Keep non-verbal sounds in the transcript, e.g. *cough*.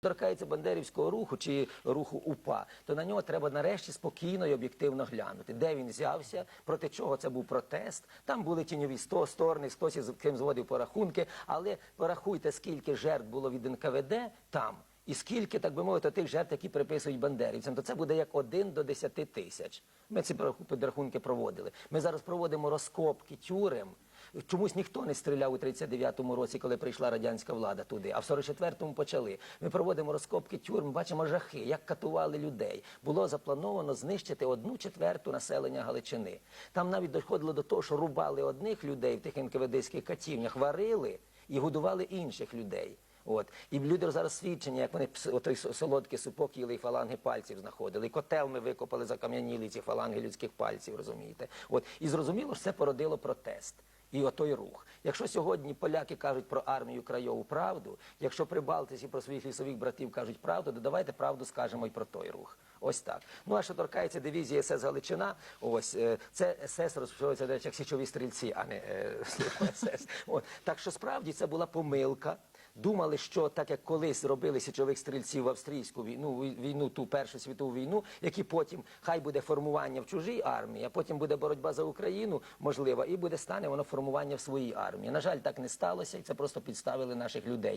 торкається бандерівського руху чи руху УПА, то на нього треба нарешті спокійно і об'єктивно глянути, де він взявся, проти чого це був протест. Там були тіньові сто сторони, хтось із ким зводив порахунки, але порахуйте, скільки жертв було від НКВД там. І скільки, так би мовити, тих жертв, які приписують бандерівцям, то це буде як один до десяти тисяч. Ми ці підрахунки проводили. Ми зараз проводимо розкопки тюрем. Чомусь ніхто не стріляв у 39-му році, коли прийшла радянська влада туди, а в 44-му почали. Ми проводимо розкопки тюрм, бачимо жахи, як катували людей. Було заплановано знищити одну четверту населення Галичини. Там навіть доходило до того, що рубали одних людей в тих НКВДських катівнях, варили і годували інших людей. От і люди зараз свідчення, як вони отой со- супок їли і фаланги пальців знаходили. І котел ми викопали закам'яніли ці фаланги людських пальців, розумієте? От і зрозуміло, що це породило протест. І отой рух. Якщо сьогодні поляки кажуть про армію краєву правду, якщо прибалтиці про своїх лісових братів кажуть правду, то давайте правду скажемо і про той рух. Ось так. Ну а що торкається дивізії СС Галичина, ось е, це СС розпочалося як січові стрільці, а не е, *laughs* СС. Так що справді це була помилка. Думали, що так як колись робили січових стрільців в австрійську війну, війну, ту першу світову війну, які потім хай буде формування в чужій армії, а потім буде боротьба за Україну, можливо, і буде стане воно формування в своїй армії. На жаль, так не сталося, і це просто підставили наших людей.